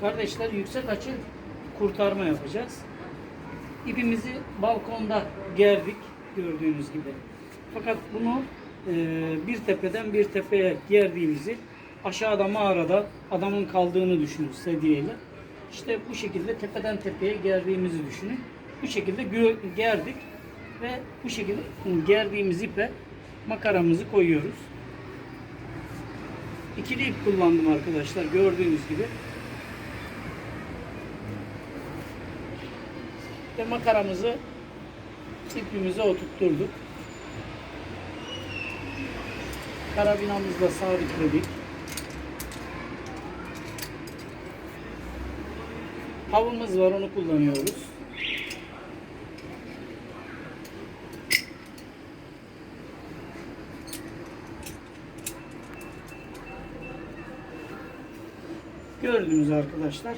kardeşler yüksek açı kurtarma yapacağız. İpimizi balkonda gerdik gördüğünüz gibi. Fakat bunu e, bir tepeden bir tepeye gerdiğimizi aşağıda mağarada adamın kaldığını düşünün sedyeyle. İşte bu şekilde tepeden tepeye gerdiğimizi düşünün. Bu şekilde gerdik ve bu şekilde gerdiğimiz ipe makaramızı koyuyoruz. İkili ip kullandım arkadaşlar gördüğünüz gibi. Ve makaramızı ipimize oturtturduk. Karabinamızla sabitledik. Havımız var onu kullanıyoruz. Gördünüz arkadaşlar.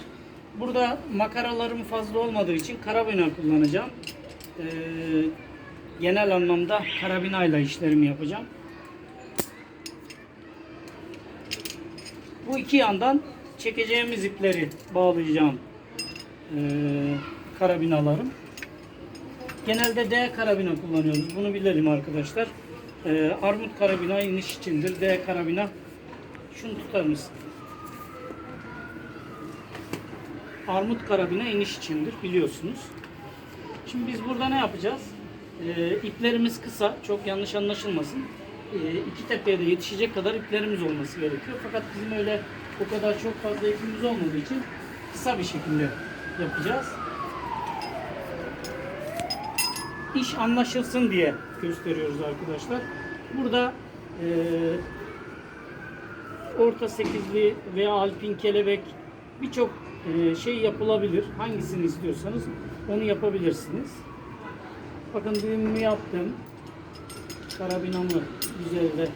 Burada makaralarım fazla olmadığı için karabina kullanacağım. Ee, genel anlamda karabinayla işlerimi yapacağım. Bu iki yandan çekeceğimiz ipleri bağlayacağım ee, karabinalarım. Genelde D karabina kullanıyoruz. Bunu bilelim arkadaşlar. Ee, armut karabina iniş içindir. D karabina şunu tutar mısın? Armut karabina iniş içindir biliyorsunuz. Şimdi biz burada ne yapacağız? Ee, iplerimiz kısa, çok yanlış anlaşılmasın. Ee, iki tepeye de yetişecek kadar iplerimiz olması gerekiyor. Fakat bizim öyle o kadar çok fazla ipimiz olmadığı için kısa bir şekilde yapacağız. İş anlaşılsın diye gösteriyoruz arkadaşlar. Burada e, orta sekizli veya alpin kelebek birçok e, şey yapılabilir. Hangisini istiyorsanız onu yapabilirsiniz. Bakın düğümümü yaptım. Karabinamı güzelde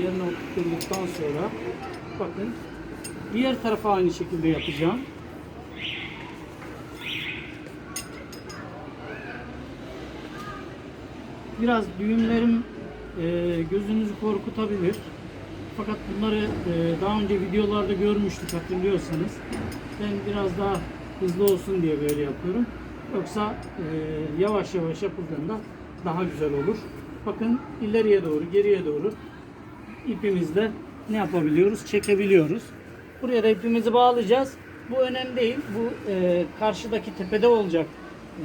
yerine oturttuktan sonra bakın diğer tarafa aynı şekilde yapacağım. Biraz düğümlerim e, gözünüzü korkutabilir. Fakat bunları e, daha önce videolarda görmüştük hatırlıyorsanız. Ben biraz daha hızlı olsun diye böyle yapıyorum. Yoksa e, yavaş yavaş yapıldığında daha güzel olur. Bakın ileriye doğru, geriye doğru ipimizle ne yapabiliyoruz? Çekebiliyoruz. Buraya da ipimizi bağlayacağız. Bu önemli değil. Bu e, karşıdaki tepede olacak e,